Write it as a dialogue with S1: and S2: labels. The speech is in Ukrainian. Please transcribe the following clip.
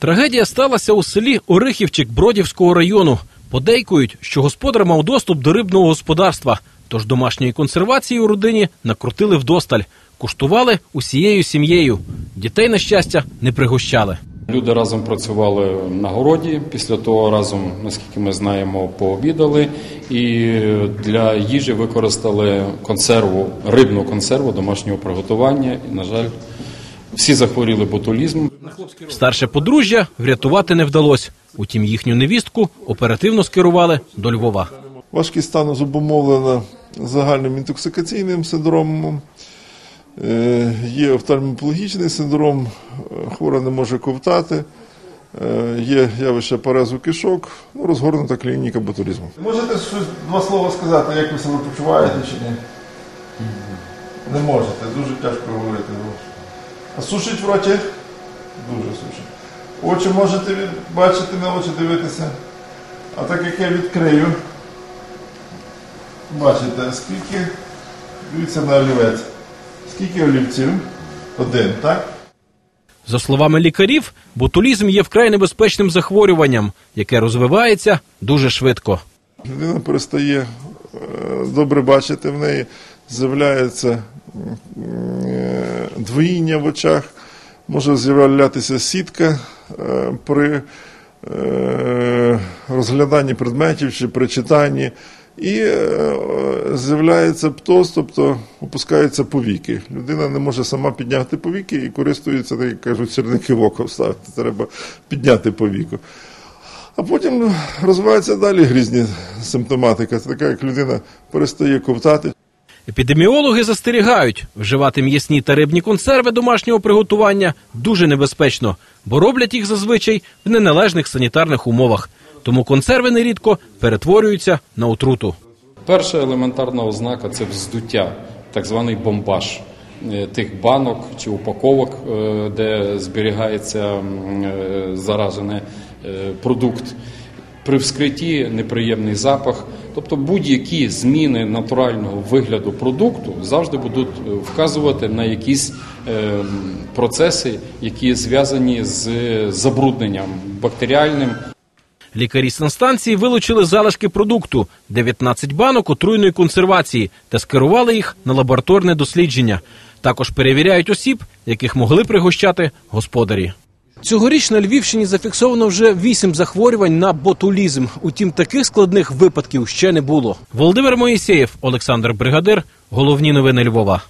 S1: Трагедія сталася у селі Орихівчик Бродівського району. Подейкують, що господар мав доступ до рибного господарства, тож домашньої консервації у родині накрутили вдосталь, куштували усією сім'єю. Дітей, на щастя, не пригощали.
S2: Люди разом працювали на городі. Після того разом, наскільки ми знаємо, пообідали і для їжі використали консерву, рибну консерву домашнього приготування. І, на жаль, всі захворіли ботулізмом.
S1: Старше подружжя врятувати не вдалося. Утім, їхню невістку оперативно скерували до Львова.
S3: Важкість стану зобумовлена загальним інтоксикаційним синдромом. Е, Є офтальмопологічний синдром, е, хвора не може ковтати, е, є явище парезу кишок, ну, розгорнута клініка ботулізму. Можете щось два слова сказати, як ви себе почуваєте чи ні? Не можете, дуже тяжко говорити. А сушить в роті? Дуже сушить. Очі можете бачити, на очі дивитися. А так як я відкрию, бачите, скільки, дивіться на олівець, скільки олівців? Один, так?
S1: За словами лікарів, ботулізм є вкрай небезпечним захворюванням, яке розвивається дуже швидко.
S3: Людина перестає е, добре бачити в неї, з'являється двоїння в очах, може з'являтися сітка е, при е, розгляданні предметів чи при читанні. І е, з'являється птоз, тобто опускаються повіки. Людина не може сама підняти повіки і користується, як кажуть, сірники в око вставити. Треба підняти повіку. А потім розвивається далі грізні симптоматика. Це така, як людина перестає ковтати.
S1: Епідеміологи застерігають, вживати м'ясні та рибні консерви домашнього приготування дуже небезпечно, бо роблять їх зазвичай в неналежних санітарних умовах. Тому консерви нерідко перетворюються на отруту.
S2: Перша елементарна ознака це вздуття, так званий бомбаж е, тих банок чи упаковок, е, де зберігається е, заражений продукт. При вскритті неприємний запах. Тобто будь-які зміни натурального вигляду продукту завжди будуть е, вказувати на якісь е, процеси, які зв'язані з забрудненням бактеріальним
S1: Лікарі санстанції вилучили залишки продукту 19 банок отруйної консервації та скерували їх на лабораторне дослідження. Також перевіряють осіб, яких могли пригощати господарі. Цьогоріч на Львівщині зафіксовано вже вісім захворювань на ботулізм. Утім, таких складних випадків ще не було. Володимир Моїсеєв, Олександр Бригадир. Головні новини Львова.